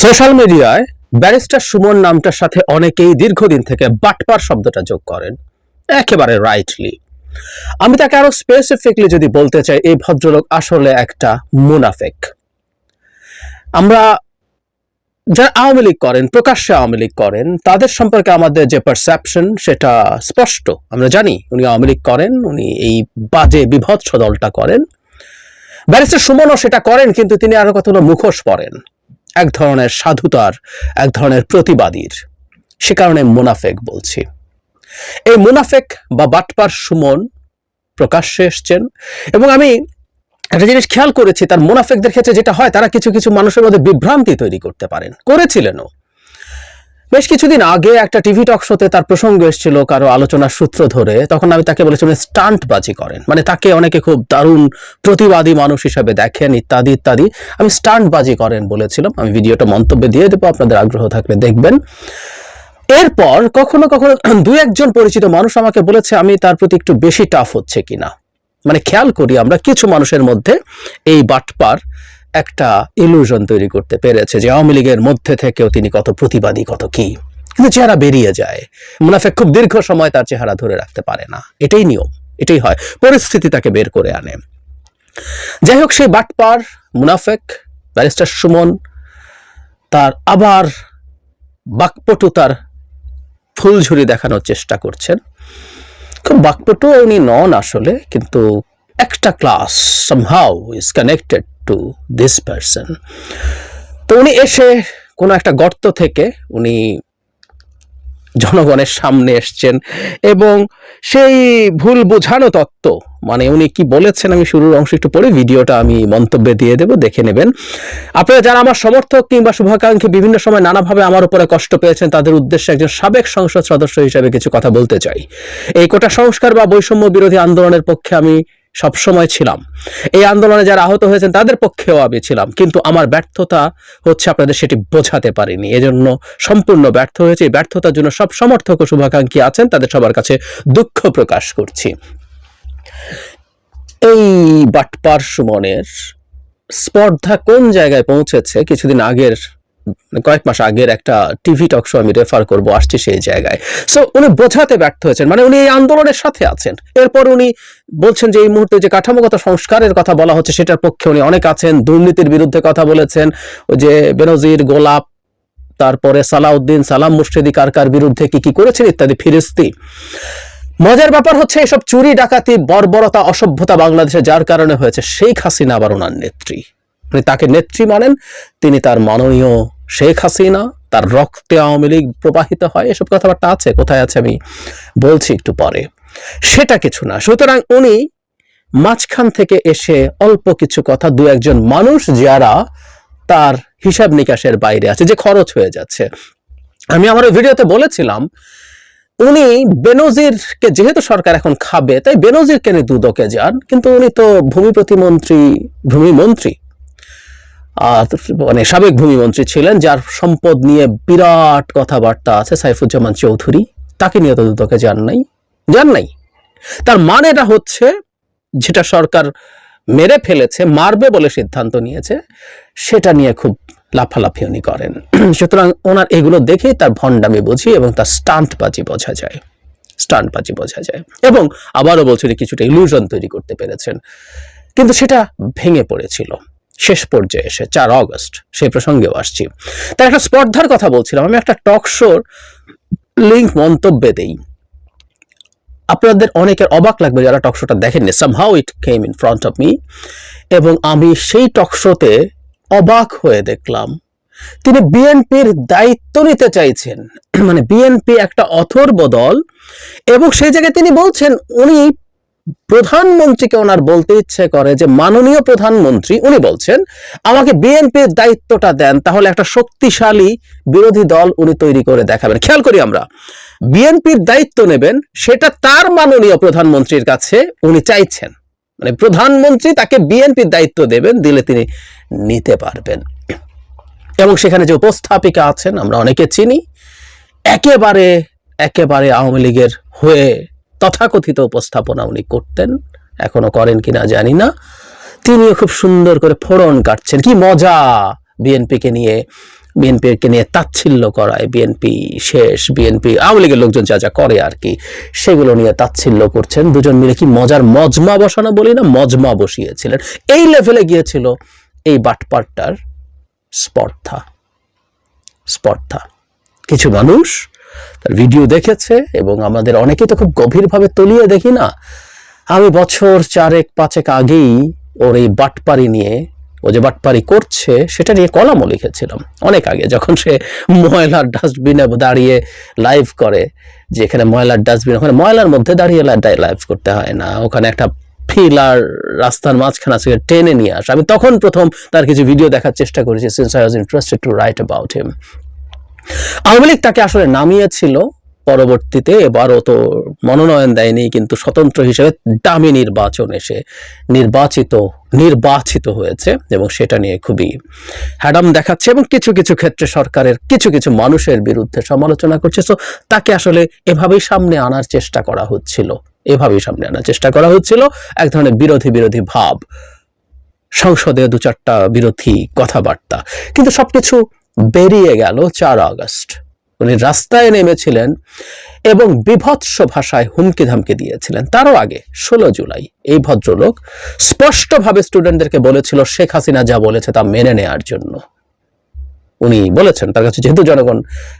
Social মিডিয়ায় barrister Suman নামটার সাথে অনেকেই দীর্ঘদিন থেকে বাটপার শব্দটা যোগ করেন, একেবারে রাইটলি আমি তাকে আরও স্পেসিফিকলি যদি বলতে চাই, এই ভদ্রলোক আসলে একটা মুনাফেক। আমরা যারা আওয়ামী লীগ করেন, প্রকাশ্যে আওয়ামী লীগ করেন, তাদের সম্পর্কে আমাদের যে পারসেপশন সেটা স্পষ্ট। আমরা জানি, উনি আওয়ামী লীগ করেন, উনি এই বাজে, বিভৎস দলটা করেন। ব্যারিস্টার সুমনও সেটা করেন, কিন্তু তিনি আরও কতগুলো মুখোশ পরেন এক ধরনের সাধুতার, এক ধরনের প্রতিবাদীর। সে কারণে মুনাফেক বলছি। এই মুনাফেক বা বাটপার সুমন প্রকাশ্যে এসছেন এবং আমি একটা জিনিস খেয়াল করেছি, তার মুনাফেকদের ক্ষেত্রে যেটা হয়, তারা কিছু কিছু মানুষের মধ্যে বিভ্রান্তি তৈরি করতে পারেন। করেছিলেনও। বেশ কিছুদিন আগে একটা টিভি টক শোতে তার প্রসঙ্গ এসেছিল কারও আলোচনার সূত্র ধরে। তখন আমি তাকে বলেছিলাম উনি স্টান্ট বাজি করেন। মানে তাকে অনেকে খুব দারুণ প্রতিবাদী মানুষ হিসেবে দেখেন, ইত্যাদি ইত্যাদি। আমি স্টান্ট বাজি করেন, বলেছিলাম। আমি ভিডিওটা মন্তব্যে দিয়ে দেবো, আপনাদের আগ্রহ থাকলে দেখবেন। এরপর কখনো কখনো দু একজন পরিচিত মানুষ আমাকে বলেছে, আমি তার প্রতি একটু বেশি টাফ হচ্ছে কিনা? মানে খেয়াল করি আমরা কিছু মানুষের মধ্যে এই বাটপার একটা ইলুশন তৈরি করতে পেরেছে যে আওয়ামী লীগের মধ্যে থেকেও তিনি কত প্রতিবাদী, কত কি। কিন্তু চেহারা বেরিয়ে যায়। মুনাফেক খুব দীর্ঘ সময় তার চেহারা ধরে রাখতে পারে না। এটাই নিয়ম, এটাই হয়। পরিস্থিতি তাকে বের করে আনে। যাই হোক, সেই বাটপার মুনাফেক, ব্যারিস্টার সুমন, তার আবার বাকপটুতার ফুলঝুরি দেখানোর চেষ্টা করছেন। খুব বাকপটু উনি নন আসলে, কিন্তু একটা class somehow is connected to this person তো উনি এসে কোনো একটা গর্ত থেকে উনি জনগণের সামনে এসছেন এবং সেই ভুল বোঝানো তত্ত্ব মানে উনি কি বলেছেন আমি শুরুর অংশ একটু পরে ভিডিওটা আমি মন্তব্যে দিয়ে দেবো, দেখে নেবেন। আপনারা যারা আমার সমর্থক কিংবা শুভাকাঙ্ক্ষী বিভিন্ন সময় নানাভাবে আমার উপরে কষ্ট পেয়েছেন, তাদের উদ্দেশ্যে একজন সাবেক সংসদ সদস্য হিসেবে কিছু কথা বলতে চাই। এই কোটা সংস্কার বা বৈষম্য বিরোধী আন্দোলনের পক্ষে আমি সবসময় ছিলাম। এই আন্দোলনে যারা আহত হয়েছেন, তাদের পক্ষেও আমি ছিলাম। কিন্তু আমার ব্যর্থতা হচ্ছে আপনাদের সেটি বোঝাতে পারিনি। এজন্য সম্পূর্ণ ব্যর্থ হয়েছে। ব্যর্থতার জন্য সব সমর্থক ও শুভাকাঙ্ক্ষী আছেন, তাদের সবার কাছে দুঃখ প্রকাশ করছি। এই বাটপার সুমনের স্পর্ধা কোন জায়গায় পৌঁছেছে? কিছুদিন আগের কয়েক মাস আগের একটা টিভি টক শো আমি রেফার করব, আসছি সেই জায়গায়। সো উনি বোঝাতে ব্যর্থ হয়েছেন মানে উনি এই আন্দোলনের সাথে আছেন। এরপর উনি বলছেন যে, এই মুহূর্তে যে কাঠামোগত সংস্কারের কথা বলা হচ্ছে, সেটার পক্ষে উনি অনেক আছেন, দুর্নীতির বিরুদ্ধে কথা বলেছেন যে বেনজির, গোলাপ, তারপরে সালাউদ্দিন, সালাম মুর্শিদি কারকার বিরুদ্ধে কি কি করেছেন ইত্যাদি, ফিরিস্তি। মজার ব্যাপার হচ্ছে, এসব চুরি, ডাকাতি, বর্বরতা, অসভ্যতা বাংলাদেশে যার কারণে হয়েছে, শেখ হাসিনা আবার ওনার নেত্রী। মানে তাকে নেত্রী মানেন, তিনি তার মাননীয় শেখ হাসিনা তার রক্তে আওয়ামী লীগ প্রবাহিত হয়, এসব কথাবার্তা আছে? কোথায় আছে আমি বলছি একটু পরে। সেটা কিছু না। সুতরাং উনি মাঝখান থেকে এসে অল্প কিছু কথা, দু একজন মানুষ যারা তার হিসাব নিকাশের বাইরে আছে, যে খরচ হয়ে যাচ্ছে। আমি আমার ভিডিওতে বলেছিলাম, উনি বেনজিরকে, যেহেতু সরকার এখন খাবে, তাই বেনজিরকে নিয়ে দুদকে যান, কিন্তু উনি তো ভূমি প্রতিমন্ত্রী, ভূমি মন্ত্রী। মানে সাবেক ভূমিমন্ত্রী ছিলেন, যার সম্পদ নিয়ে বিরাট কথাবার্তা আছে সাইফুজ্জামান চৌধুরী। তাকে নিয়ে তো দুদকে যান নাই যান নাই। তার মানেটা হচ্ছে, যেটা সরকার মেরে ফেলেছে, মারবে বলে সিদ্ধান্ত নিয়েছে, সেটা নিয়ে খুব লাফালাফি উনি করেন। সুতরাং ওনার এগুলো দেখেই তার ভণ্ডামি বুঝি এবং তার স্টান্টবাজি বোঝা যায়। স্টান্টবাজি বোঝা যায়। এবং আবারও বলছি কিছুটা ইলুশন তৈরি করতে পেরেছেন। কিন্তু সেটা ভেঙে পড়েছিল। শেষ পর্যায়ে এসে, চার অগস্ট, সেই প্রসঙ্গেও আসছি। তার একটা স্পর্ধার কথা বলছিলাম, আমি একটা টক শোর লিঙ্ক মন্তব্যে দেই। আপনাদের অনেকের অবাক লাগবে যারা টক শোটা দেখেননি somehow it came in front of me এবং আমি সেই টক শোতে অবাক হয়ে দেখলাম, তিনি বিএনপির দায়িত্ব নিতে চাইছেন। মানে বিএনপি একটা অথর্ব দল, এবং সেই জায়গায় তিনি বলছেন, উনি প্রধানমন্ত্রীকে ওনার বলতে ইচ্ছে করে যে মাননীয় প্রধানমন্ত্রী, উনি বলছেন, আমাকে বিএনপির দায়িত্বটা দেন, তাহলে একটা শক্তিশালী বিরোধী দল উনি তৈরি করে দেখাবেন। খেয়াল করি আমরা, বিএনপির দায়িত্ব নেবেন, সেটা তার মাননীয় প্রধানমন্ত্রীর কাছে উনি চাইছেন। মানে প্রধানমন্ত্রী তাকে বিএনপির দায়িত্ব দেবেন, দিলে তিনি নিতে পারবেন। এবং সেখানে যে উপস্থাপিকা আছেন, আমরা অনেকে চিনি, একেবারে একেবারে আওয়ামী লীগের হয়ে তথাকথিত উপস্থাপনা উনি করতেন। এখনও করেন কিনা জানি না। তিনিও খুব সুন্দর করে ফোড়ন কাটছেন। কি মজা! বিএনপিকে নিয়ে বিএনপিকে নিয়ে তাচ্ছিল্য করায় বিএনপি শেষ, বিএনপি, আওয়ামী লীগের লোকজন যা যা করে আর কি, সেগুলো নিয়ে তাচ্ছিল্য করছেন। দুজন মিলে কি মজার মজমা বসানো বলি না, মজমা বসিয়েছিলেন। এই লেভেলে গিয়েছিল এই বাটপাটটার স্পর্ধা। স্পর্ধা। কিছু মানুষ তার ভিডিও দেখেছে এবং আমাদের অনেকেই তো খুব গভীরভাবে তলিয়ে দেখি না। আমি বছর চারেক পাঁচেক আগেই ওর এই বাটপারি নিয়ে, ও যে বাটপারি করছে, সেটা নিয়ে কলামও লিখেছিলাম। অনেক আগে যখন সে ময়লার ডাস্টবিনে দাঁড়িয়ে লাইভ করে, যে এখানে ময়লার ডাস্টবিন ওখানে ময়লার মধ্যে দাঁড়িয়ে লাইভ করতে হয় না। ওখানে একটা ফিলার রাস্তার মাঝখানে আছে, টেনে নিয়ে আসে। আমি তখন প্রথম তার কিছু ভিডিও দেখার চেষ্টা করেছি since I was interested to write about him Awami League তাকে আসলে নামিয়েছিল। পরবর্তীতে এবারও তো মনোনয়ন দেয়নি, কিন্তু স্বতন্ত্র হিসেবে দামি নির্বাচন এসে নির্বাচিত নির্বাচিত হয়েছে এবং সেটা নিয়ে খুবই হ্যাডাম দেখাচ্ছে এবং কিছু কিছু ক্ষেত্রে সরকারের কিছু কিছু মানুষের বিরুদ্ধে সমালোচনা করছে। তো তাকে আসলে এভাবেই সামনে আনার চেষ্টা করা হচ্ছিল। এভাবেই সামনে আনার চেষ্টা করা হচ্ছিল। এক ধরনের বিরোধী বিরোধী ভাব, সংসদে দু চারটা বিরোধী কথাবার্তা। কিন্তু সবকিছু বেরিয়ে গেল চার আগস্ট। উনি রাস্তায় নেমেছিলেন এবং বিভৎস ভাষায় হুমকি ধামকি দিয়েছিলেন। তারও আগে ষোলো জুলাই। এই ভদ্রলোক স্পষ্টভাবে স্টুডেন্টদেরকে বলেছিল, শেখ হাসিনা যা বলেছে তা মেনে নেয়ার জন্য। উনি বলেছেন, তার কাছে যেহেতু জনগণ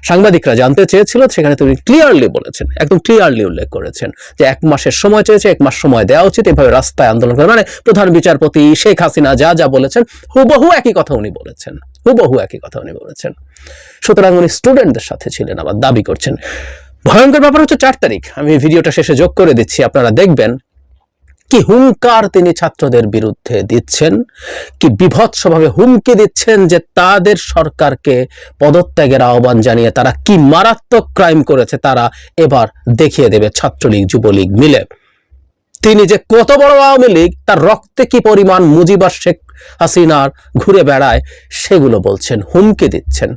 সাংবাদিকরা জানতে চেয়েছিল, সেখানে তিনি ক্লিয়ারলি বলেছেন, একদম ক্লিয়ারলি উল্লেখ করেছেন যে এক মাসের সময় চেয়েছে, এক মাস সময় দেওয়া উচিত, এভাবে রাস্তায় আন্দোলন করে। মানে প্রধান বিচারপতি শেখ হাসিনা যা যা বলেছেন, হুবহু একই কথা উনি বলেছেন, হুবহু একই কথা উনি বলেছেন। সুতরাং উনি স্টুডেন্টদের সাথে ছিলেন, আবার দাবি করছেন। ভয়ঙ্কর ব্যাপার হচ্ছে চার তারিখ, আমি ভিডিওটা শেষে যোগ করে দিচ্ছি, আপনারা দেখবেন কি হুঙ্কার তিনি ছাত্রদের বিরুদ্ধে দিচ্ছেন? কি বিভৎসভাবে হুমকি দিচ্ছেন যে তাদের সরকারকে পদত্যাগের আহ্বান জানিয়ে তারা কি মারাত্মক ক্রাইম করেছে তারা এবার দেখিয়ে দেবে ছাত্রলীগ, যুবলীগ মিলে। তিনি যে কত বড় আওয়ামী লীগ, তার রক্তে কি পরিমাণ মুজিবার শেখ হাসিনার ঘুরে বেড়ায়, সেগুলো বলছেন, হুমকি দিচ্ছেন।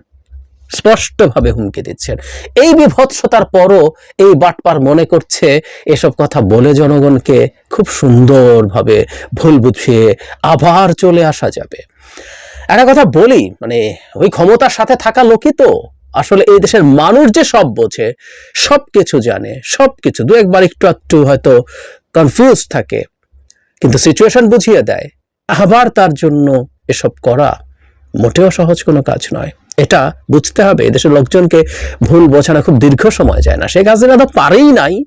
স্পষ্টভাবে হুমকি দিচ্ছেন। এই বিভৎসতার পরও এই বাটপার মনে করছে, এসব কথা বলে জনগণকে খুব সুন্দরভাবে ভুল বুঝিয়ে আবার চলে আসা যাবে। একটা কথা বলি মানে ওই ক্ষমতার সাথে থাকা লোকই তো। আসলে এই দেশের মানুষ যে সব বোঝে, সব কিছু জানে, সব কিছু, দু একবার একটু একটু হয়তো কনফিউজ থাকে। কিন্তু সিচুয়েশন বুঝিয়ে দেয়, আবার তার জন্য এসব করা মোটেও সহজ কোনো কাজ নয়। এটা বুঝতে হবে, এদেশের লোকজনকে ভুল বোঝানো খুব দীর্ঘ সময় যায় না। শেখ হাসিনা তো পারেই নাই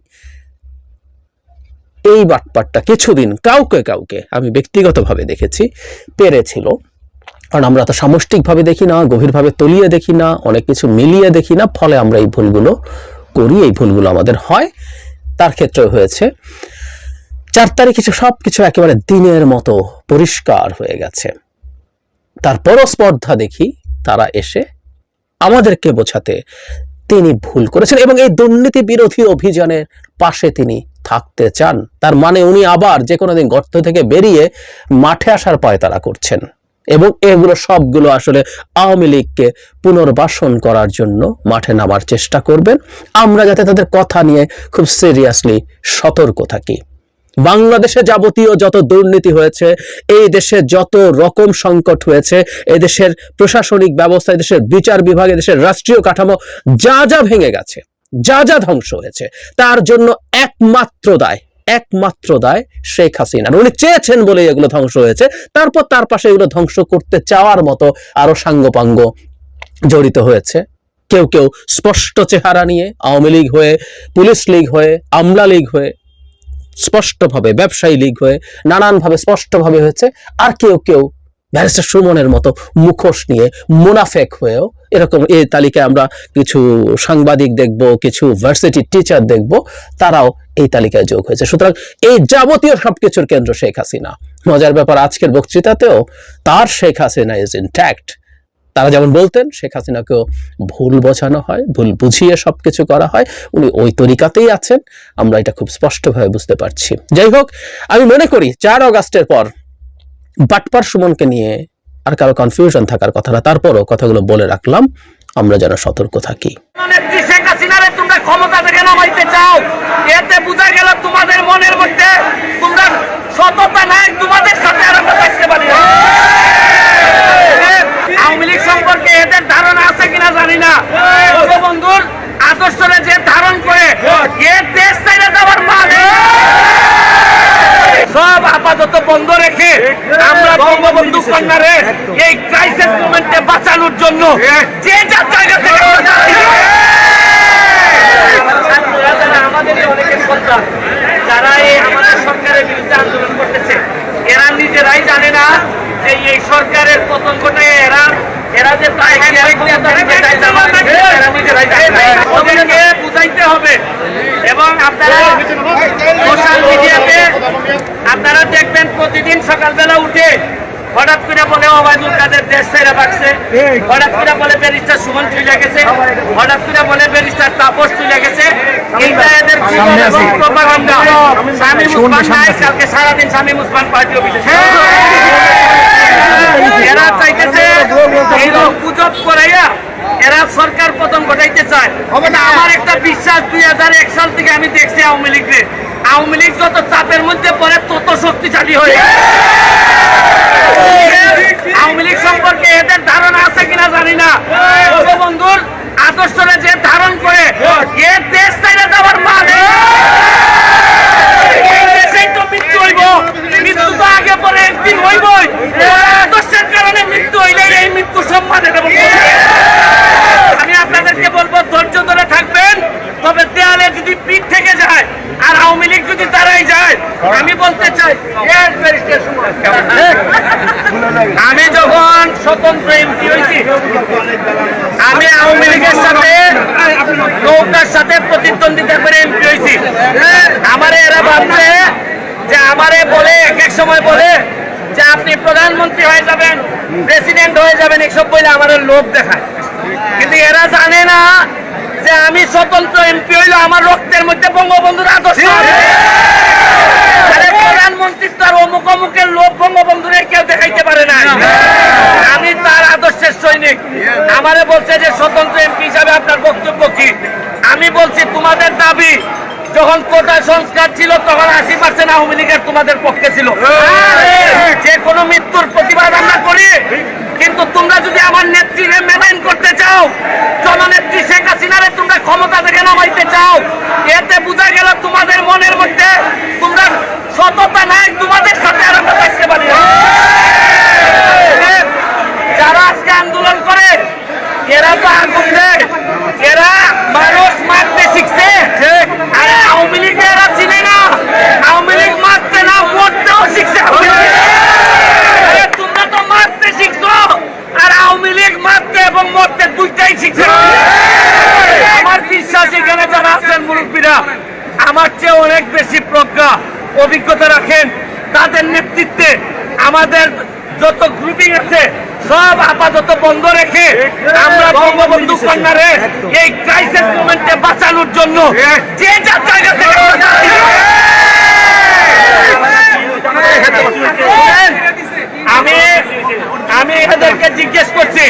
এই বাটপাটটা কিছুদিন কাউকে কাউকে, আমি ব্যক্তিগতভাবে দেখেছি, পেরেছিল। কারণ আমরা তো সামষ্টিকভাবে দেখি না, গভীরভাবে তলিয়ে দেখি না, অনেক কিছু মিলিয়ে দেখি না, ফলে আমরা এই ভুলগুলো করি, এই ভুলগুলো আমাদের হয়। তার ক্ষেত্রে হয়েছে। চার তারিখে সব কিছু একেবারে দিনের মতো পরিষ্কার হয়ে গেছে। তারপরও স্পর্ধা দেখি তারা এসে আমাদেরকে বোঝাতে তিনি ভুল করেছেন এবং এই দুর্নীতি বিরোধী অভিযানের পাশে তিনি থাকতে চান। তার মানে উনি আবার যে কোনো দিন গর্ত থেকে বেরিয়ে মাঠে আসার পায়তারা করছেন এবং এগুলো সবগুলো আসলে আওয়ামী লীগকে পুনর্বাসন করার জন্য মাঠে নামার চেষ্টা করবেন। আমরা যাতে তাদের কথা নিয়ে খুব সিরিয়াসলি সতর্ক থাকি। বাংলাদেশে যাবতীয় যত দুর্নীতি হয়েছে, এই দেশে যত রকম সংকট হয়েছে এদেশের প্রশাসনিক ব্যবস্থা দেশের বিচার বিভাগ দেশের রাষ্ট্রীয় কাঠামো যা যা ভেঙে গেছে, যা যা ধ্বংস হয়েছে, তার জন্য একমাত্র দায় একমাত্র দায় শেখ হাসিনা উনি চেয়েছেন বলে এগুলো ধ্বংস হয়েছে, তারপর তার পাশে এগুলো ধ্বংস করতে চাওয়ার মতো আরও সাঙ্গপাঙ্গ জড়িত হয়েছে। কেউ কেউ স্পষ্ট চেহারা নিয়ে আওয়ামী লীগ হয়ে, পুলিশ লীগ হয়ে, আমলা লীগ হয়ে স্পষ্টভাবে, ব্যবসায়ী লীগ হয়ে, নানানভাবে স্পষ্টভাবে হয়েছে, আর কেউ কেউ ব্যারিস্টার সুমনের মতো মুখোশ নিয়ে মুনাফেক হয়েও এরকম এই তালিকায় আমরা কিছু সাংবাদিক দেখব, কিছু ভার্সিটির টিচার দেখব, তারাও এই তালিকায় যোগ হয়েছে। সুতরাং এই যাবতীয় সবকিছুর কেন্দ্র শেখ হাসিনা। মজার ব্যাপার, আজকের বক্তৃতাতেও তার শেখ হাসিনা ইজ ইনট্যাক্ট তারা যেমন বলতেন, শেখ হাসিনাকেও ভুল বোঝানো হয়, ভুল বুঝিয়ে সবকিছু করা হয়। উনি ওই তরিকাতেই আছেন, আমরা এটা খুব স্পষ্টভাবে বুঝতে পারছি। যাই হোক, আমি মনে করি চার অগাস্টের পর বাটপার সুমনকে নিয়ে আর কারও কনফিউশন থাকার কথা না। তারপরও কথাগুলো বলে রাখলাম, আমরা যেন সতর্ক থাকি। সততা নাই, তোমাদের সাথে আর আমরা থাকতে পারি। আওয়ামী লীগ সম্পর্কে এদের ধারণা আছে কিনা জানি না। বঙ্গবন্ধুর আদর্শরে যে ধারণ করে দেশ যাওয়ার মানে সব আপাতত বন্ধ রেখে আমরা বঙ্গবন্ধু কন্যারে এই ক্রাইসিস মোমেন্টে বাঁচানোর জন্য যে যার জায়গা থেকে আমাদের অনেকের সন্তান। যারা এই আমাদের সরকারের বিরুদ্ধে আন্দোলন করতেছে এরা নিজেরাই জানে না যে এই সরকারের পতন ঘটায় এরা এরা যে। ওদেরকে বুঝাইতে হবে এবং আপনারা সোশ্যাল মিডিয়াতে আপনারা দেখবেন প্রতিদিন সকালবেলা উঠে হঠাৎ করে বলে ওবায়দুল কাদের দেশ ছেড়ে বাড়ছে হঠাৎ করে বলে ব্যারিস্টার সুমন চলে গেছে। হঠাৎ করে বলে ব্যারিস্টার তাপস চলে গেছে। এইটা এদের গুজব এবং প্রপাগান্ডা শামীম উসমান নাই কালকে সারাদিন শামীম উসমান পার্টি অফিসে। এরা চাইতেছে এইরকম গুজব করাইয়া এরা সরকার পতন ঘটাইতে চায়। আমার একটা বিশ্বাস দুই হাজার এক সাল থেকে আমি দেখছি আওয়ামী লীগকে আওয়ামী লীগ যত চাপের মধ্যে পড়ে, তত শক্তিশালী হয়ে আওয়ামী লীগ সম্পর্কে এদের ধারণা আছে কিনা জানি না। বঙ্গবন্ধুর আদর্শরে যে ধারণ করে, এ দেশ যাওয়ার মানে মৃত্যু আগে একদিন আদর্শের কারণে মৃত্যু হইলে এই মৃত্যু আমি আপনাদেরকে বলব, ধৈর্য ধরে থাকবেন তবে দেয়ালে যদি পিঠ থেকে যায় আর আওয়ামী লীগ যদি দাঁড়াই যায় আমি বলতে চাই। আমি যখন স্বতন্ত্র এমপি হয়েছি, আমি আওয়ামী লীগের সাথে, নৌকার সাথে প্রতিদ্বন্দ্বিতা করে এমপি হয়েছি আমারে এরা ভাবছে যে আমারে বলে, এক এক সময় বলে যে আপনি প্রধানমন্ত্রী হয়ে যাবেন প্রেসিডেন্ট হয়ে যাবেন, এসব বলে আমার লোভ দেখায় কিন্তু এরা জানে না যে আমি স্বতন্ত্র এমপি হইলে আমার রক্তের মধ্যে বঙ্গবন্ধুর আদর্শ প্রধানমন্ত্রীর তার অমুক অমুকের লোক বঙ্গবন্ধুরে কেউ দেখাইতে পারে না। আমি তার আদর্শের সৈনিক। আমারে বলছে যে স্বতন্ত্র এমপি হিসাবে আপনার বক্তব্য কি? আমি বলছি তোমাদের দাবি যখন কোটা সংস্কার ছিল তখন আশি পার্সেন্ট আওয়ামী লীগের তোমাদের পক্ষে ছিল। যে কোনো মৃত্যুর প্রতিবাদ আমরা করি। কিন্তু তোমরা যদি আমার নেত্রীকে মেনটেন করতে চাও জননেত্রী শেখ হাসিনারে তোমরা ক্ষমতা থেকে নামাইতে চাও, এতে বোঝা গেল তোমাদের মনের মধ্যে তোমরা সততা নাই, তোমাদের সাথে আর আমরা থাকতে পারি আন্দোলন করে, এরা তো আগুন দেয় এরা মানুষ মারতে শিখছে। আর আওয়ামী লীগ এরা চিনে না, আওয়ামী লীগ মারতে না, মরতেও শিখছে আওয়ামী লীগ। আরে তোমরা তো মারতে শিখছো আর আওয়ামী লীগ মারতে এবং মরতে দুইটাই শিখছে। আমার বিশ্বাস এখানে যারা আছেন মুরব্বীরা, আমার চেয়ে অনেক বেশি প্রজ্ঞা, অভিজ্ঞতা রাখেন। তাদের নেতৃত্বে আমাদের যত গ্রুপিং আছে, সব আপাতত বন্ধ রেখে আমরা বঙ্গবন্ধু কন্যারে এই ক্রাইসিস মোমেন্টে বাঁচানোর জন্য যে যার জায়গা থেকে শুনেন, আমি আমি এদেরকে জিজ্ঞেস করছি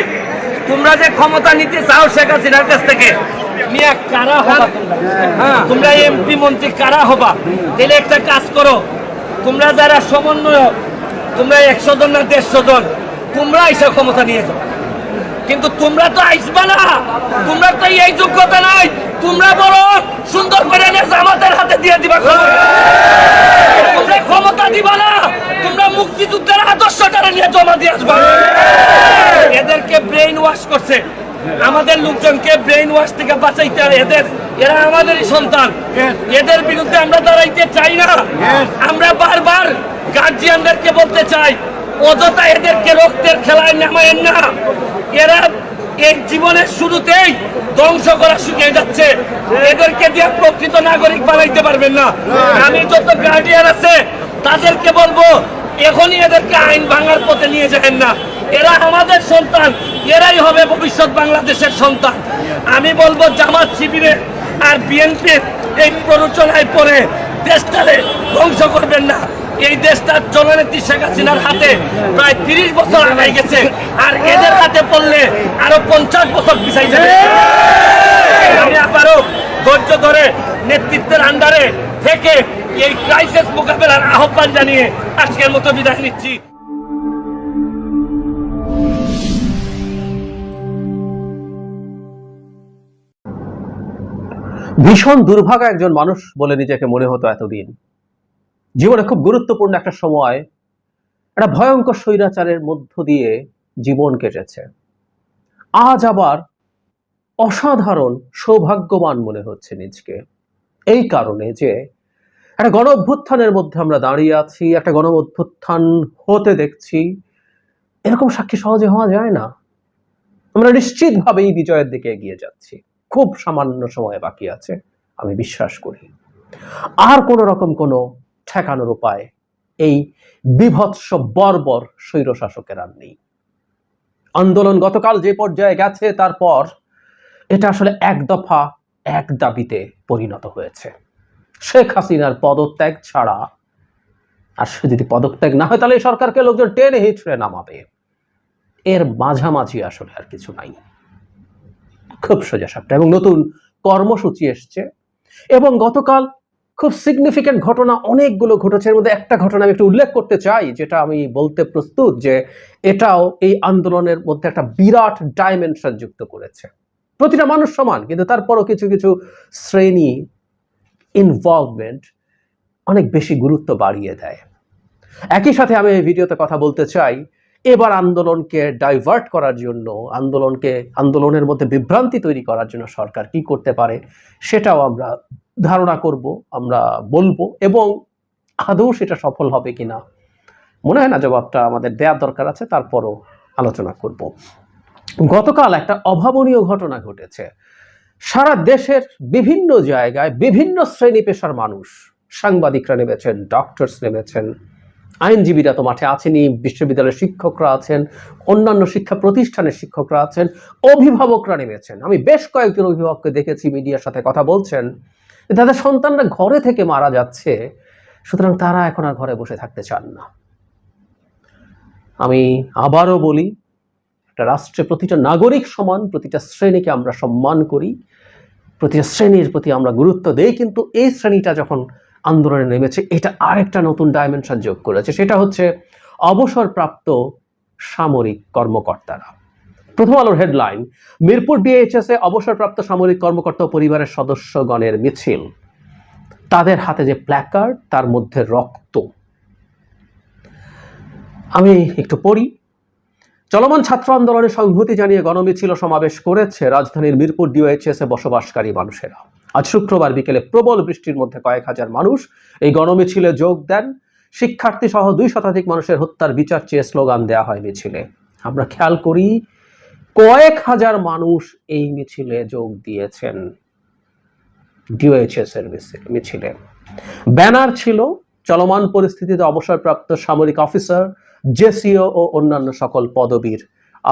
তোমরা যে ক্ষমতা নিতে চাও শেখ হাসিনার কাছ থেকে মিয়া কারা হবা তোমরা? তোমরা এমপি মন্ত্রী কারা হবা? তাহলে একটা কাজ করো তোমরা যারা সমন্বয়ক তোমরা একশো জন না দেড়শো জন তোমরা এসে ক্ষমতা নিয়ে যাও। কিন্তু তোমরা তো আইসবা না। তোমরা তো এই যোগ্যতা নাই। তোমরা বড় সুন্দর করে এনে জামাতের হাতে দিয়ে দিবা। তোমরা ক্ষমতা দিবা না, তোমরা মুক্তিযুদ্ধের আদর্শটারে নিয়ে জমা দিয়ে আসবা। এদেরকে ব্রেইন ওয়াশ করছে। আমাদের লোকজনকে ব্রেইন ওয়াশ থেকে বাঁচাইতে হবে। এদের, এরা আমাদেরই সন্তান। এদের বিরুদ্ধে আমরা দাঁড়াইতে চাই না। আমরা বারবার গার্জিয়ানদেরকে বলতে চাই, অযথা এদেরকে রক্তের খেলায় নামায়েন না। এরা এই জীবনের শুরুতেই ধ্বংস করা শুকিয়ে যাচ্ছে। এদেরকে দিয়ে প্রকৃত নাগরিক বানাইতে পারবেন না। আমি যত গার্ডিয়ান আছে তাদেরকে বলব এখনই এদেরকে আইন ভাঙার পথে নিয়ে যাবেন না। এরা আমাদের সন্তান এরাই হবে ভবিষ্যৎ বাংলাদেশের সন্তান। আমি বলব জামাত শিবিরের আর বিএনপির এই প্ররোচনায় পরে দেশটারে ধ্বংস করবেন না। এই দেশটার জননেত্রী শেখ হাসিনার হাতে প্রায় তিরিশ বছর আগাই গেছে। আর এদের হাতে পড়লে আরও পঞ্চাশ বছর পিছাই যাবে। আমি আবারও ধৈর্য ধরে নেতৃত্বের আন্ডারে থেকে এই ক্রাইসিস মোকাবেলার আহ্বান জানিয়ে আজকের মতো বিদায় নিচ্ছি। ভীষণ দুর্ভাগা একজন মানুষ বলে নিজেকে মনে হতো এতদিন। জীবনে খুব গুরুত্বপূর্ণ একটা সময়, একটা ভয়ঙ্কর স্বৈরাচারের মধ্য দিয়ে জীবন কেটেছে। আজ আবার অসাধারণ, সৌভাগ্যবান মনে হচ্ছে নিজকে। এই কারণে যে একটা গণ অভ্যুত্থানের মধ্যে আমরা দাঁড়িয়ে আছি, একটা গণ অভ্যুত্থান হতে দেখছি, এরকম সাক্ষী সহজে হওয়া যায় না। আমরা নিশ্চিতভাবে এই বিজয়ের দিকে এগিয়ে যাচ্ছি। খুব সামান্য সময় বাকি আছে, আমি বিশ্বাস করি। আর কোনো রকম কোনো ঠেকানোর উপায়। এই বিভৎস বর্বর স্বৈর শাসকের আর নেই। আন্দোলন গতকাল যে পর্যায়ে গেছে, তারপর এটা আসলে এক দফা, এক দাবিতে পরিণত হয়েছে। শেখ হাসিনার পদত্যাগ ছাড়া আর সে যদি পদত্যাগ না হয়, তাহলে এই সরকারকে লোকজন টেনে হিচড়ে নামাবে। এর মাঝামাঝি আসলে আর কিছু নাই। খুব সোজা সাপটা এবং নতুন কর্মসূচি এসছে। এবং গতকাল খুব সিগনিফিক্যান্ট ঘটনা অনেকগুলো ঘটেছে। এর মধ্যে একটা ঘটনা আমি একটু উল্লেখ করতে চাই, যেটা আমি বলতে প্রস্তুত যে এটাও এই আন্দোলনের মধ্যে একটা বিরাট ডাইমেনশন যুক্ত করেছে। প্রতিটা মানুষ সমান, কিন্তু তারপরও কিছু কিছু শ্রেণি ইনভলভমেন্ট অনেক বেশি গুরুত্ব বাড়িয়ে দেয়। একই সাথে আমি এই ভিডিওতে কথা বলতে চাই, এবার আন্দোলনকে ডাইভার্ট করার জন্য, আন্দোলনকে, আন্দোলনের মধ্যে বিভ্রান্তি তৈরি করার জন্য সরকার কি করতে পারে, সেটাও আমরা ধারণা করব, আমরা বলব এবং আদৌ সেটা সফল হবে কিনা। মনে হয় না জবাবটা আমাদের দেওয়ার দরকার আছে, তারপরও আলোচনা করব। গতকাল একটা অভাবনীয় ঘটনা ঘটেছে। সারা দেশের বিভিন্ন জায়গায় বিভিন্ন শ্রেণি পেশার মানুষ, সাংবাদিকরা নেমেছেন ডক্টরস নেমেছেন, আইনজীবীরা তো মাঠে আছেনই, বিশ্ববিদ্যালয়ের শিক্ষকরা আছেন, অন্যান্য শিক্ষা প্রতিষ্ঠানের শিক্ষকরা আছেন, অভিভাবকরা নেমেছেন। আমি বেশ কয়েকজন অভিভাবককে দেখেছি, মিডিয়ার সাথে কথা বলছেন। তাদের সন্তানরা ঘরে থেকে মারা যাচ্ছে, সুতরাং তারা এখন আর ঘরে বসে থাকতে চান না। আমি আবারও বলি, একটা রাষ্ট্রে প্রতিটা নাগরিক সমান, প্রতিটা শ্রেণীকে আমরা সম্মান করি, প্রতিটা শ্রেণির প্রতি আমরা গুরুত্ব দেই, কিন্তু এই শ্রেণীটা যখন আন্দোলনে নেমেছে, এটা আরেকটা নতুন ডাইমেনশন যোগ করেছে। সেটা হচ্ছে অবসরপ্রাপ্ত সামরিক কর্মকর্তারা। প্রথম আলোর হেডলাইন মিরপুর ডিএইচএস অবসরপ্রাপ্ত সামরিক কর্মকর্তা পরিবারের সদস্যগণের মিছিল। তাদের হাতে যে প্ল্যাকার্ড তার মধ্যে রক্ত। আমি একটু পড়ি। চলমান ছাত্র আন্দোলনে সংহতি জানিয়ে গণমিছিল সমাবেশ করেছে রাজধানীর মিরপুর ডিওএইচএস বসবাসকারী মানুষেরা। আজ শুক্রবার বিকেলে প্রবল বৃষ্টির মধ্যে কয়েক হাজার মানুষ এই গণমিছিলে যোগ দেন। শিক্ষার্থী সহ দুই শতাধিক মানুষের হত্যার বিচার চেয়ে স্লোগান দেওয়া হয় মিছিলে। আমরা খেয়াল করি কয়েক হাজার মানুষ এই মিছিলে যোগ দিয়েছেন ডিওএইচএস এর মিছিলে। ব্যানার ছিল চলমান পরিস্থিতিতে অবসরপ্রাপ্ত সামরিক অফিসার, জেসিও ও অন্যান্য সকল পদবীর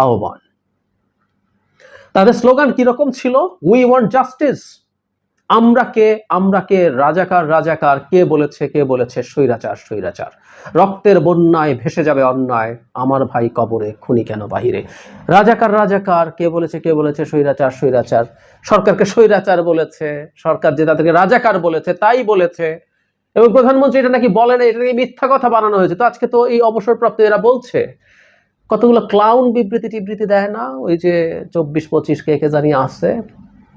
আহ্বান। তাদের স্লোগান কীরকম ছিল? উই ওয়ান্ট জাস্টিস আমরা কে? আমরা কে? রাজাকার রাজাকার। কে বলেছে কে বলেছে? স্বৈরাচার স্বৈরাচার। রক্তের বন্যায় ভেসে যাবে অন্যায়। আমার ভাই কবরে, খুনি কেন বাহিরে? রাজাকার রাজাকার। কে বলেছে কে বলেছে? স্বৈরাচার স্বৈরাচার। সরকারকে স্বৈরাচার বলেছে। সরকার যে তাদেরকে রাজাকার বলেছে, তাই বলেছে। এবং প্রধানমন্ত্রী এটা নাকি বলে না এটা নাকি মিথ্যা কথা বানানো হয়েছে। তো আজকে তো এই অবসরপ্রাপ্ত এরা বলছে। কতগুলো ক্লাউন বিবৃতি টিবৃতি দেয় না? ওই যে চব্বিশ পঁচিশ কে কে জানি আছে।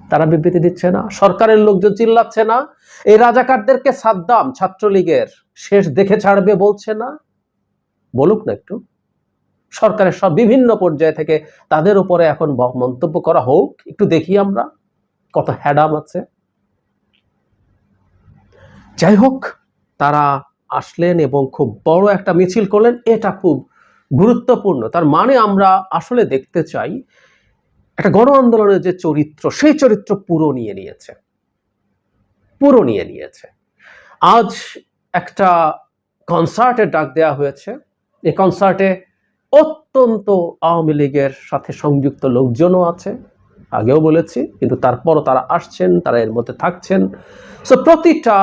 তারা বিবৃতি দিচ্ছে না। সরকারের লোকজন চিল্লাচ্ছে না। এই রাজাকারদেরকে সাদ্দাম, ছাত্রলীগের শেষ দেখে ছাড়বে বলছে না। বলুক না একটু। সরকারের সব বিভিন্ন পর্যায় থেকে তাদের উপরে এখন মন্তব্য করা হোক। একটু দেখি আমরা। কত হ্যাডাম আছে। যাই হোক, তারা আসলেন এবং খুব বড় একটা মিছিল করলেন। এটা খুব গুরুত্বপূর্ণ। তার মানে আমরা আসলে দেখতে চাই একটা গণ আন্দোলনের যে চরিত্র, সেই চরিত্র পুরো নিয়ে নিয়েছে। পুরো নিয়ে নিয়েছে। আজ একটা কনসার্টের ডাক দেওয়া হয়েছে। এই কনসার্টে অত্যন্ত আওয়ামী লীগের সাথে সংযুক্ত লোকজনও আছে। আগেও বলেছি, কিন্তু তারপরও তারা আসছেন, তারা এর মধ্যে থাকছেন। সো প্রতিটা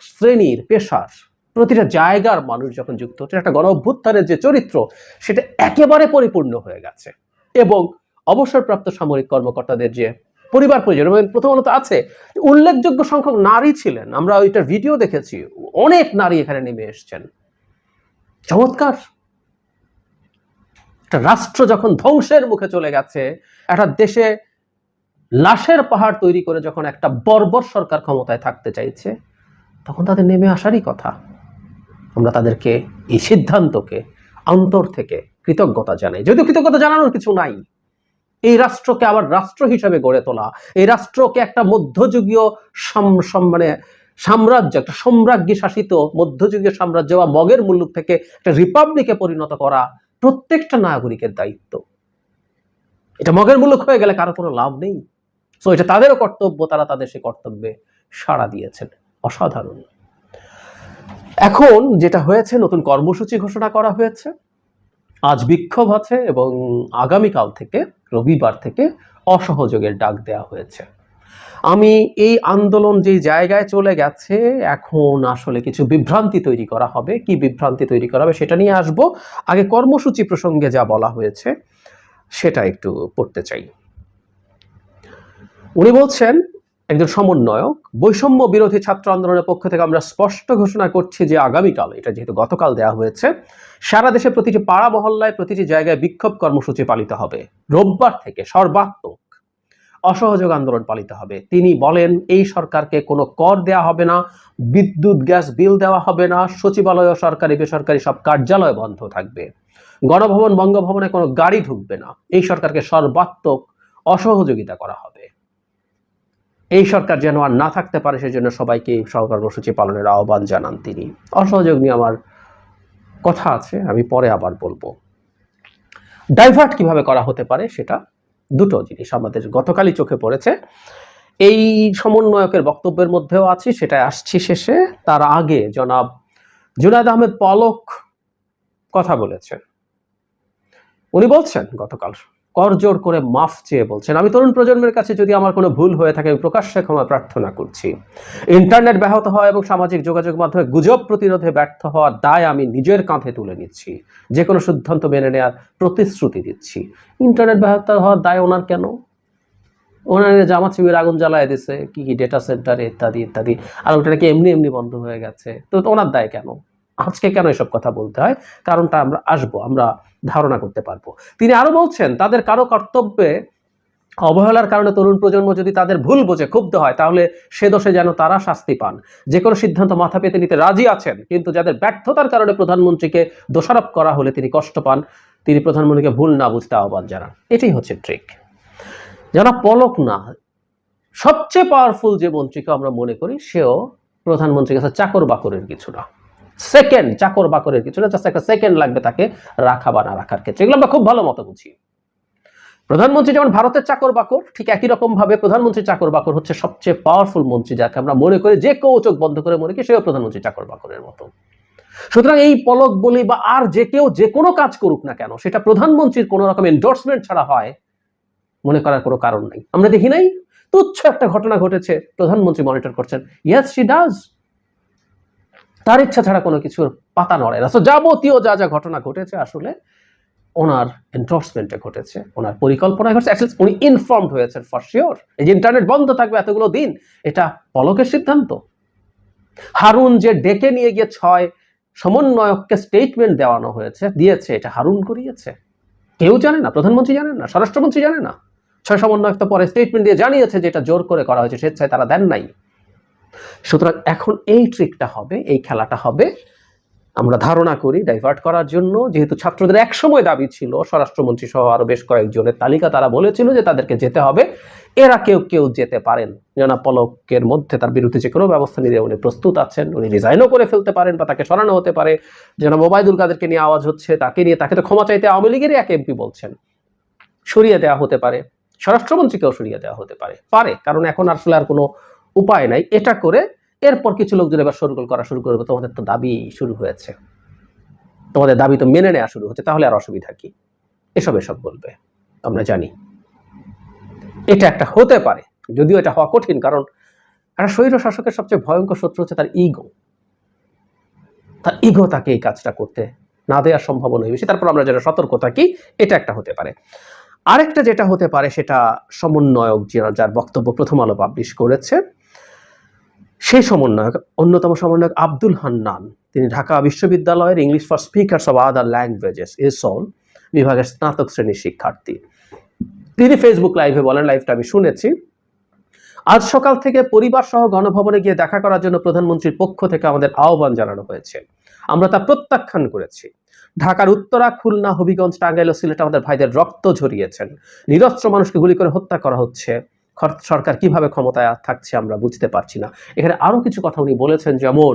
শ্রেণির পেশার, প্রতিটা জায়গার মানুষ যখন যুক্ত হচ্ছে, একটা গণ অভ্যুত্থানের যে চরিত্র, সেটা একেবারে পরিপূর্ণ হয়ে গেছে। এবং অবসরপ্রাপ্ত সামরিক কর্মকর্তাদের যে পরিবার পরিজন, এবং প্রথমত আছে উল্লেখযোগ্য সংখ্যক নারী ছিলেন। আমরা ওইটার ভিডিও দেখেছি, অনেক নারী এখানে নেমে এসছেন। চমৎকার! একটা রাষ্ট্র যখন ধ্বংসের মুখে চলে গেছে, একটা দেশে লাশের পাহাড় তৈরি করে যখন একটা বর্বর সরকার ক্ষমতায় থাকতে চাইছে, তখন তাদের নেমে আসারই কথা। আমরা তাদেরকে এই সিদ্ধান্তকে, অন্তর থেকে কৃতজ্ঞতা জানাই। যদিও কৃতজ্ঞতা জানানোর কিছু নাই এই রাষ্ট্রকে আবার রাষ্ট্র হিসেবে গড়ে তোলা। এই রাষ্ট্রকে একটা মধ্যযুগীয় মানে সাম্রাজ্য, একটা সম্রাজ্ঞী শাসিত মধ্যযুগীয় সাম্রাজ্য বা মগের মুল্লুক থেকে একটা রিপাবলিকে পরিণত করা প্রত্যেকটা নাগরিকের দায়িত্ব। এটা মগের মুল্লুক হয়ে গেলে কারও কোনো লাভ নেই। তো এটা তাদেরও কর্তব্য, তারা তাদের সেই কর্তব্যে সাড়া দিয়েছেন। অসাধারণ। এখন যেটা হয়েছে, নতুন কর্মসূচি ঘোষণা করা হয়েছে। আজ বিক্ষোভ আছে এবং আগামীকাল থেকে রবিবার থেকে অসহযোগের ডাক দেওয়া হয়েছে। আমি এই আন্দোলন যে জায়গায় চলে গেছে, এখন আসলে কিছু বিভ্রান্তি তৈরি করা হবে। কি বিভ্রান্তি তৈরি করা হবে সেটা নিয়ে আসব। আগে কর্মসূচি প্রসঙ্গে যা বলা হয়েছে, সেটা একটু পড়তে চাই। উনি বলছেন একজন সমন্বয়ক। বৈষম্য বিরোধী ছাত্র আন্দোলনের পক্ষ থেকে আমরা স্পষ্ট ঘোষণা করছি যে আগামীকাল, এটা যেহেতু গতকাল দেওয়া হয়েছে, সারা দেশে প্রতিটি পাড়া মহল্লায় প্রতিটি জায়গায় বিক্ষোভ কর্মসূচি পালিত হবে। রোববার থেকে সর্বাত্মক অসহযোগ আন্দোলন পালিত হবে। তিনি বলেন, এই সরকারকে কোনো কর দেওয়া হবে না, বিদ্যুৎ, গ্যাস, বিল দেওয়া হবে না, সচিবালয়, সরকারি, বেসরকারি সব কার্যালয় বন্ধ থাকবে। গণভবন, বঙ্গভবনে কোনো গাড়ি ঢুকবে না। এই সরকারকে সর্বাত্মক অসহযোগিতা করা হবে। এই সরকার যেন আর না থাকতে পারে, সেজন্য সবাইকে এই সরকার কর্মসূচি পালনের আহ্বান জানান তিনি। অসহযোগ নিয়ে আমার কথা আছে, আমি পরে আবার বলব। ডাইভার্ট কীভাবে করা হতে পারে, সেটা দুটো জিনিস আমাদের গতকালই চোখে পড়েছে। এই সমন্বয়কের বক্তব্যের মধ্যেও আছি সেটা আসছি শেষে। তার আগে জনাব জুনায়দ আহমেদ পলক কথা বলেছেন। উনি বলছেন গতকাল করজোর করে মাফ চেয়ে বলছেন। আমি তরুণ প্রজন্মের কাছে যদি আমার কোনো ভুল হয়ে থাকে, আমি প্রকাশ্যে ক্ষমা প্রার্থনা করছি। ইন্টারনেট ব্যাহত হওয়া এবং সামাজিক যোগাযোগ মাধ্যমে গুজব প্রতিরোধে ব্যর্থ হওয়ার দায় আমি নিজের কাঁধে তুলে নিচ্ছি। যে কোনো সিদ্ধান্ত মেনে নেওয়ার প্রতিশ্রুতি দিচ্ছি। ইন্টারনেট ব্যাহত হওয়ার দায় ওনার কেন? ওনার জামা শিবির আগুন জ্বালায় দিছে, কি কি ডেটা সেন্টার ইত্যাদি ইত্যাদি। আর ওটা নাকি এমনি এমনি বন্ধ হয়ে গেছে। তো ওনার দায় কেন? আজকে কেন এসব কথা বলতে হয়? কারণটা আমরা আসব, আমরা ধারণা করতে পারব। তিনি আরও বলছেন, তাদের কারও কর্তব্যে অবহেলার কারণে তরুণ প্রজন্ম যদি তাদের ভুল বোঝে, ক্ষুব্ধ হয়, তাহলে সে দোষে যেন তারা শাস্তি পান। যে কোনো সিদ্ধান্ত মাথা পেতে নিতে রাজি আছেন, কিন্তু যাদের ব্যর্থতার কারণে প্রধানমন্ত্রীকে দোষারোপ করা হলে তিনি কষ্ট পান, তিনি প্রধানমন্ত্রীকে ভুল না বুঝতে আহ্বান জানান। এটাই হচ্ছে ট্রিক যারা পলক না, সবচেয়ে পাওয়ারফুল যে মন্ত্রীকে আমরা মনে করি, সেও প্রধানমন্ত্রীর কাছে চাকর বাকরের কিছু না। সেকেন্ড, চাকর বাকরের কিছু না জাস্ট একটা সেকেন্ড লাগবে তাকে রাখা বা না রাখার ক্ষেত্রে। এগুলো আমরা খুব ভালো মতো বুঝি। প্রধানমন্ত্রী যেমন ভারতের চাকর বাকর, ঠিক একই রকম ভাবে প্রধানমন্ত্রী চাকর বাকর হচ্ছে সবচেয়ে পাওয়ারফুল মন্ত্রী যাকে আমরা মনে করি যে কেউ চোখ বন্ধ করে মনে করি, সেও প্রধানমন্ত্রী চাকর বাকরের মতো। সুতরাং এই পলক বলি বা আর যে কেউ যে কোনো কাজ করুক না কেন, সেটা প্রধানমন্ত্রীর কোনো রকম এন্ডোর্সমেন্ট ছাড়া হয়, মনে করার কোনো কারণ নাই। আমরা দেখি নাই? তুচ্ছ একটা ঘটনা ঘটেছে, প্রধানমন্ত্রী মনিটর করছেন। ইয়েস শি ডাজ তার ইচ্ছা ছাড়া কোনো কিছুর পাতা নড়ে না। So, যাবতীয় যা যা ঘটনা ঘটেছে আসলে ওনার এন্ডোর্সমেন্টে ঘটেছে ওনার পরিকল্পনায় ঘটেছে। Actually, উনি ইনফর্মড হয়েছেন ফর শিওর এই যে ইন্টারনেট বন্ধ থাকবে এতগুলো দিন এটা পলকের সিদ্ধান্ত। হারুন যে ডেকে নিয়ে গিয়ে ছয় সমন্বয়ককে স্টেটমেন্ট দেওয়ানো হয়েছে দিয়েছে এটা হারুন করিয়েছে। কেউ জানে না প্রধানমন্ত্রী জানেন না স্বরাষ্ট্রমন্ত্রী জানে না। ছয় সমন্বয়ক তো পরে স্টেটমেন্ট দিয়ে জানিয়েছে যে এটা জোর করে করা হয়েছে স্বেচ্ছায় তারা দেন নাই। সুতরাং এখন এই ট্রিকটা হবে, এই খেলাটা হবে। আমরা ধারণা করি ডাইভার্ট করার জন্য, যেহেতু ছাত্রদের একসময় দাবি ছিল, স্বরাষ্ট্রমন্ত্রী সহ আরও বেশ কয়েকজনের তালিকা তারা বলেছিল যে তাদেরকে যেতে হবে। এরা কেউ কেউ যেতে পারেন। জনাব পলকের মধ্যে তার বিরুদ্ধে যে কোনো ব্যবস্থা নিতে উনি প্রস্তুত আছেন, উনি রিজাইনও করে ফেলতে পারেন বা তাকে সরানো হতে পারে। জনাব ওবায়দুল কাদেরকে নিয়ে আওয়াজ হচ্ছে, তাকে নিয়ে, তাকে তো ক্ষমা চাইতে আওয়ামী লীগেরই এক এমপি বলছেন। সরিয়ে দেওয়া হতে পারে। স্বরাষ্ট্রমন্ত্রীকেও সরিয়ে দেওয়া হতে পারে। পারে, কারণ এখন আসলে আর কোনো উপায় নাই, এটা করে এরপর কিছু লোকজন এবার সরগোল করা শুরু করবে। তোমাদের তো দাবি শুরু হয়েছে। তোমাদের দাবি তো মেনে নেওয়া শুরু হচ্ছে তাহলে আর অসুবিধা কি? এসব এসব বলবে, আমরা জানি। এটা একটা হতে পারে, যদিও এটা হওয়া কঠিন, কারণ একটা স্বৈর শাসকের সবচেয়ে ভয়ঙ্কর শত্রু হচ্ছে তার ইগো তার ইগো তাকে এই কাজটা করতে না দেওয়ার সম্ভাবনা বেশি, তারপর আমরা যেটা সতর্ক থাকি, এটা একটা হতে পারে। আরেকটা যেটা হতে পারে, সেটা সমন্বয়ক যার যার বক্তব্য প্রথম আলো পাবলিশ করেছে সেই সমন্বয়ক, অন্যতম সমন্বয়ক আব্দুল হান্নান। তিনি ঢাকা বিশ্ববিদ্যালয়ের English for speakers of other languages ESOL বিভাগের স্নাতক শ্রেণির শিক্ষার্থী। তিনি ফেসবুক লাইভে বলেন লাইভটা আমি শুনেছি। আজ সকাল থেকে পরিবার সহ গণভবনে গিয়ে দেখা করার জন্য প্রধানমন্ত্রীর পক্ষ থেকে আমাদের আহ্বান জানানো হয়েছে। আমরা তা প্রত্যাখ্যান করেছি। ঢাকার উত্তরা, খুলনা, হবিগঞ্জ, টাঙ্গাইল ও সিলেট আমাদের ভাইদের রক্ত ঝরিয়েছেন। নিরস্ত্র মানুষকে গুলি করে হত্যা করা হচ্ছে। সরকার কীভাবে ক্ষমতায় থাকছে আমরা বুঝতে পারছি না। এখানে আরও কিছু কথা উনি বলেছেন যেমন,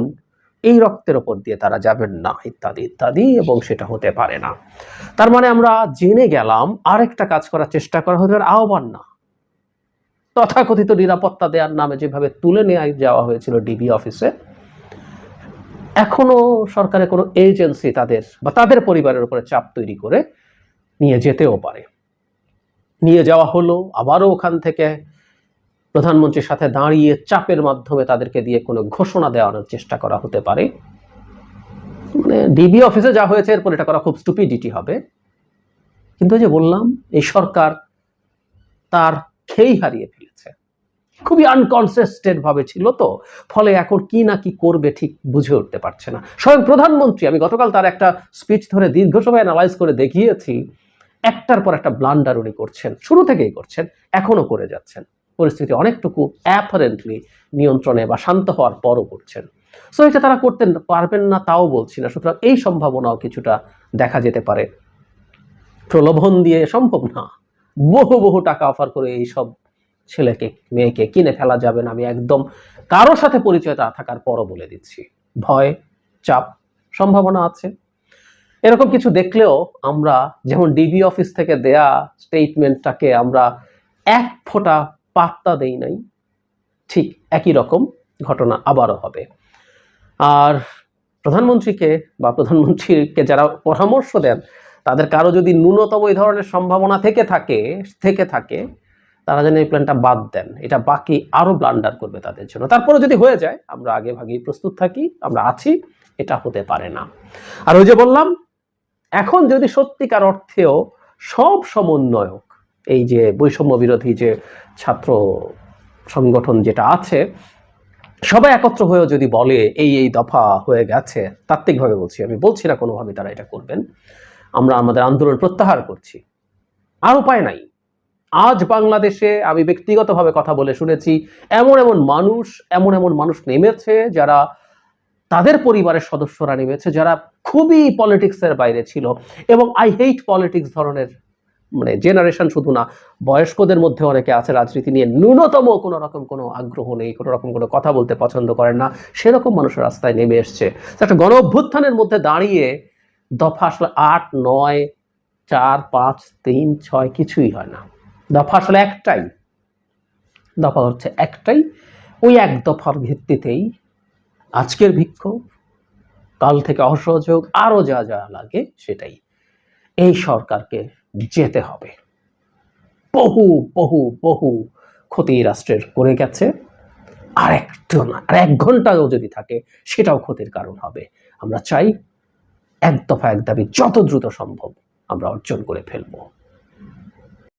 এই রক্তের ওপর দিয়ে তারা যাবেন না, ইত্যাদি ইত্যাদি, এবং সেটা হতে পারে না। তার মানে আমরা জেনে গেলাম, আরেকটা কাজ করার চেষ্টা করা হতে পারে, আহ্বান না। তথাকথিত নিরাপত্তা দেওয়ার নামে যেভাবে তুলে নেওয়া যাওয়া হয়েছিল ডিবি অফিসে, এখনও সরকারের কোনো এজেন্সি তাদের বা তাদের পরিবারের উপরে চাপ তৈরি করে নিয়ে যেতেও পারে। নিয়ে যাওয়া হলো, আবারও ওখান থেকে প্রধানমন্ত্রীর সাথে দাঁড়িয়ে চাপের মাধ্যমে তাদেরকে দিয়ে কোনো ঘোষণা দেওয়ানোর চেষ্টা করা হতে পারে। মানে ডিবি অফিসে যা হয়েছে, এরপর এটা করা খুব স্টুপিডিটি হবে। কিন্তু যে বললাম, এই সরকার তার খেই হারিয়ে ফেলেছে। খুবই আনকনসিস্টেন্ট ভাবে ছিল তো। ফলে এখন কি না কি করবে ঠিক বুঝে উঠতে পারছে না। স্বয়ং প্রধানমন্ত্রী, আমি গতকাল তার একটা স্পিচ ধরে দীর্ঘ সময় অ্যানালাইজ করে দেখিয়েছি। একটার পর একটা ব্লান্ডার উনি করছেন। শুরু থেকেই করছেন এখনও করে যাচ্ছেন। পরিস্থিতি অনেকটুকু অ্যাপারেন্টলি নিয়ন্ত্রণে বা শান্ত হওয়ার পরও করছেন। সো এটা তারা করতে পারবেন না, তাও বলছি না। সুতরাং এই সম্ভাবনাও কিছুটা দেখা যেতে পারে। প্রলোভন দিয়ে সম্ভব না। বহু বহু টাকা অফার করে এই সব ছেলেকে, মেয়েকে কিনে ফেলা যাবে না। আমি একদম কারোর সাথে পরিচয় তা থাকার পরও বলে দিচ্ছি। ভয়, চাপ সম্ভাবনা আছে। এরকম কিছু দেখলেও আমরা যেমন ডিবি অফিস থেকে দেয়া স্টেটমেন্টটাকে আমরা এক ফোঁটা পাত্তা দেই নাই। ঠিক একই রকম ঘটনা আবারও হবে। আর প্রধানমন্ত্রীকে বা প্রধানমন্ত্রীকে যারা পরামর্শ দেন, তাদের কারও যদি ন্যূনতম এই ধরনের সম্ভাবনা থেকে থাকে থেকে থাকে, তারা যেন এই প্ল্যানটা বাদ দেন। এটা বাকি আরও ব্লান্ডার করবে তাদের জন্য। তারপরে যদি হয়ে যায়, আমরা আগে ভাগেই প্রস্তুত থাকি, আমরা আছি, এটা হতে পারে না। আর ওই যে বললাম, এখন যদি সত্যিকার অর্থেও সব সমন্বয়ক এই যে বৈষম্য বিরোধী যে ছাত্র সংগঠন যেটা আছে, সবাই একত্র হয়েও যদি বলে এই এই দফা হয়ে গেছে, তাত্ত্বিকভাবে বলছি, আমি বলছি না কোনোভাবে তারা এটা করবেন। আমরা আমাদের আন্দোলন প্রত্যাহার করছি। আর উপায় নাই। আজ বাংলাদেশে আমি ব্যক্তিগতভাবে কথা বলে শুনেছি, এমন এমন মানুষ, এমন এমন মানুষ নেমেছে যারা তাদের পরিবারের সদস্যরা নেমেছে, যারা খুবই পলিটিক্সের বাইরে ছিল এবং আই হেইট পলিটিক্স ধরনের মানে জেনারেশন শুধু না, বয়স্কদের মধ্যে অনেকে আছে, রাজনীতি নিয়ে ন্যূনতম কোনো রকম কোনো আগ্রহ নেই, কোনো রকম কোনো কথা বলতে পছন্দ করেন না, সেরকম মানুষের রাস্তায় নেমে এসছে। একটা গণ অভ্যুত্থানের মধ্যে দাঁড়িয়ে দফা আসলে আট, নয়, চার, পাঁচ, তিন, ছয় কিছুই হয় না। দফা আসলে একটাই। দফা হচ্ছে একটাই। ওই এক দফার ভিত্তিতেই আজকের বিক্ষোভ কাল থেকে অসহযোগ, আরও যা যা লাগে সেটাই। এই সরকারকে যেতে হবে। বহু বহু বহু ক্ষতি রাষ্ট্রের করে গেছে। আর একটু না আর এক ঘন্টাও যদি থাকে, সেটাও ক্ষতির কারণ হবে। আমরা চাই এক দফা এক দাবি যত দ্রুত সম্ভব আমরা অর্জন করে ফেলব।